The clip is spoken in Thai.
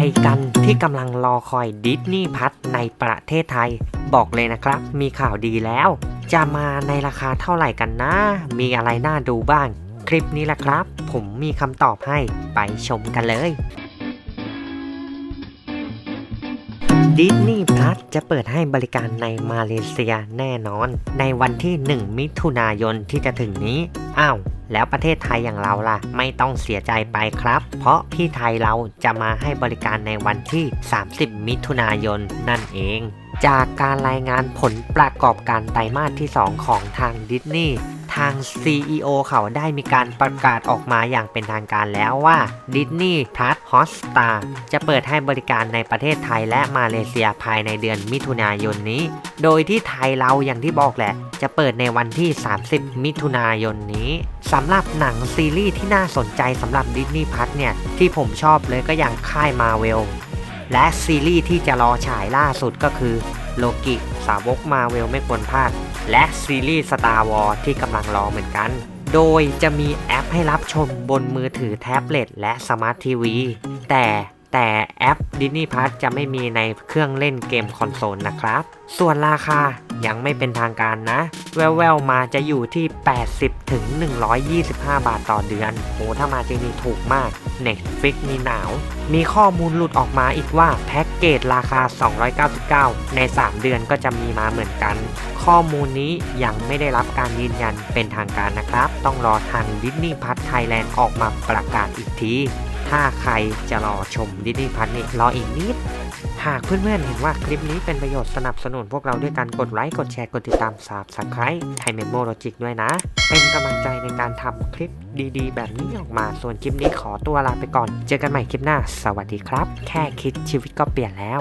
รกันที่กำลังรอคอยดิสนีย์พัทในประเทศไทย บอกเลยนะครับ มีข่าวดีแล้ว จะมาในราคาเท่าไหร่กันนะ มีอะไรน่าดูบ้าง คลิปนี้แหละครับ ผมมีคำตอบให้ไปชมกันเลย ดิสนีย์พลัสจะเปิดให้บริการในมาเลเซียแน่นอน ในวันที่ 1 มิถุนายนที่จะถึงนี้ อ้าว แล้วประเทศไทยอย่างเราล่ะ ไม่ต้องเสียใจไปครับ เพราะที่ไทยเราจะมาให้บริการในวันที่ 30 มิถุนายนนั่นเองจากการรายงานผลประกอบการไตรมาสที่ 2 ของทางดิสนีย์าง CEO เขาได้มีการประกาศออกมาอย่างเป็นทางการแล้วว่า Disney Plus Hotstar จะเปิดให้บริการในประเทศไทยและมาเลเซียภายในเดือนมิถุนายนนี้ โดยที่ไทยเราอย่างที่บอกแหละ จะเปิดในวันที่ 30 มิถุนายนนี้สำหรับหนังซีรีส์ที่น่าสนใจสำหรับ Disney Plus เนี่ย ที่ผมชอบเลยก็อย่างค่ายมาเวลและซีรีส์ที่จะรอฉายล่าสุดก็คือ โลกิสาวกมาเวลไม่ควรพลาด และซีรีส์ Star Wars ที่กำลังรอเหมือนกัน โดยจะมีแอปให้รับชมบนมือถือแท็บเล็ตและสมาร์ททีวี แต่แต่แอป Disney Plus จะไม่มีในเครื่องเล่นเกมคอนโซลนะครับ ส่วนราคายังไม่เป็นทางการนะ แววๆมาจะอยู่ที่ 80ถึง125 บาทต่อเดือนโหถ้ามาจริงนี่ถูกมาก Netflix มีหนาว มีข้อมูลหลุดออกมาอีกว่าแพ็กเกจราคา 299 ใน 3 เดือนก็จะมีมาเหมือนกัน ข้อมูลนี้ยังไม่ได้รับการยืนยันเป็นทางการนะครับ ต้องรอทางดิสนีย์พัทไทยแลนด์ออกมาประกาศอีกที ถ้าใครจะรอชมดิสนีย์พัทนี่รออีกนิดากเพื่อนๆเห็นว่าคลิปนี้เป็นประโยชน์สนับสนุนพวกเราด้วยการกดไลค์ กดแชร์ กดติดตามสาบสังเกตให้เมมโมโลจิกด้วยนะ เป็นกำลังใจในการทำคลิปดีๆ แบบนี้ออกมา ส่วนคลิปนี้ขอตัวลาไปก่อน เจอกันใหม่คลิปหน้า สวัสดีครับ แค่คิดชีวิตก็เปลี่ยนแล้ว